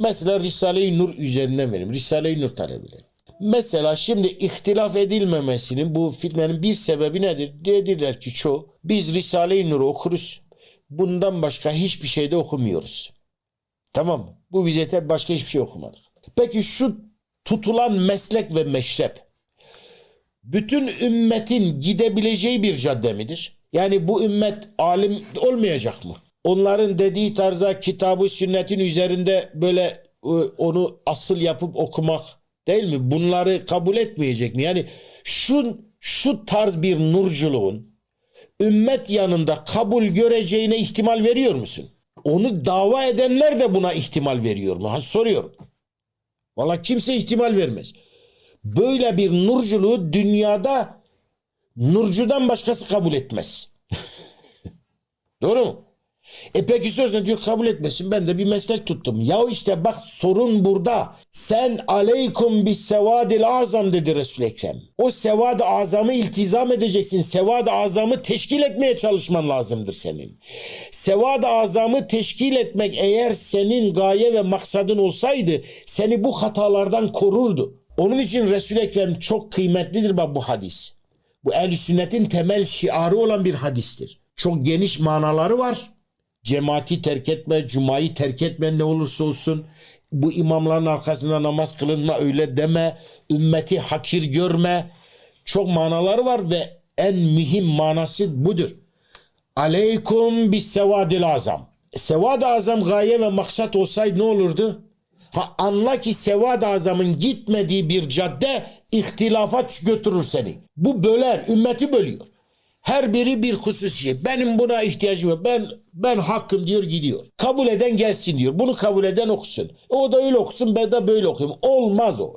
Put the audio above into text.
Mesela Risale-i Nur üzerinden verim. Risale-i Nur talebileri. Mesela şimdi ihtilaf edilmemesinin bu fitnenin bir sebebi nedir? Dediler ki çoğu biz Risale-i Nur'u okuruz. Bundan başka hiçbir şey de okumuyoruz. Tamam mı? Bu bize yeter başka hiçbir şey okumadık. Peki şu tutulan meslek ve meşrep bütün ümmetin gidebileceği bir cadde midir? Yani bu ümmet alim olmayacak mı? Onların dediği tarza kitabı sünnetin üzerinde böyle e, onu asıl yapıp okumak değil mi? Bunları kabul etmeyecek mi? Yani şu şu tarz bir nurculuğun ümmet yanında kabul göreceğine ihtimal veriyor musun? Onu dava edenler de buna ihtimal veriyor mu? Ha, soruyorum. Valla kimse ihtimal vermez. Böyle bir nurculuğu dünyada nurcudan başkası kabul etmez. Doğru mu? E peki sözünü diyor kabul etmesin ben de bir meslek tuttum. Ya işte bak sorun burada. Sen aleykum bis sevadil azam dedi Resul-i Ekrem. O sevad-ı azamı iltizam edeceksin. Sevad-ı azamı teşkil etmeye çalışman lazımdır senin. Sevad-ı azamı teşkil etmek eğer senin gaye ve maksadın olsaydı seni bu hatalardan korurdu. Onun için Resul-i Ekrem çok kıymetlidir bak bu hadis. Bu el sünnetin temel şiarı olan bir hadistir. Çok geniş manaları var. Cemaati terk etme, cumayı terk etme ne olursa olsun. Bu imamların arkasında namaz kılınma öyle deme. Ümmeti hakir görme. Çok manaları var ve en mühim manası budur. Aleykum bis sevadil azam. Sevad-ı azam gaye ve maksat olsaydı ne olurdu? Ha anla ki sevad-ı azamın gitmediği bir cadde ihtilafat götürür seni. Bu böler, ümmeti bölüyor. Her biri bir husus şey. Benim buna ihtiyacım yok. Ben ben hakkım diyor gidiyor. Kabul eden gelsin diyor. Bunu kabul eden okusun. O da öyle okusun ben de böyle okuyayım. Olmaz o.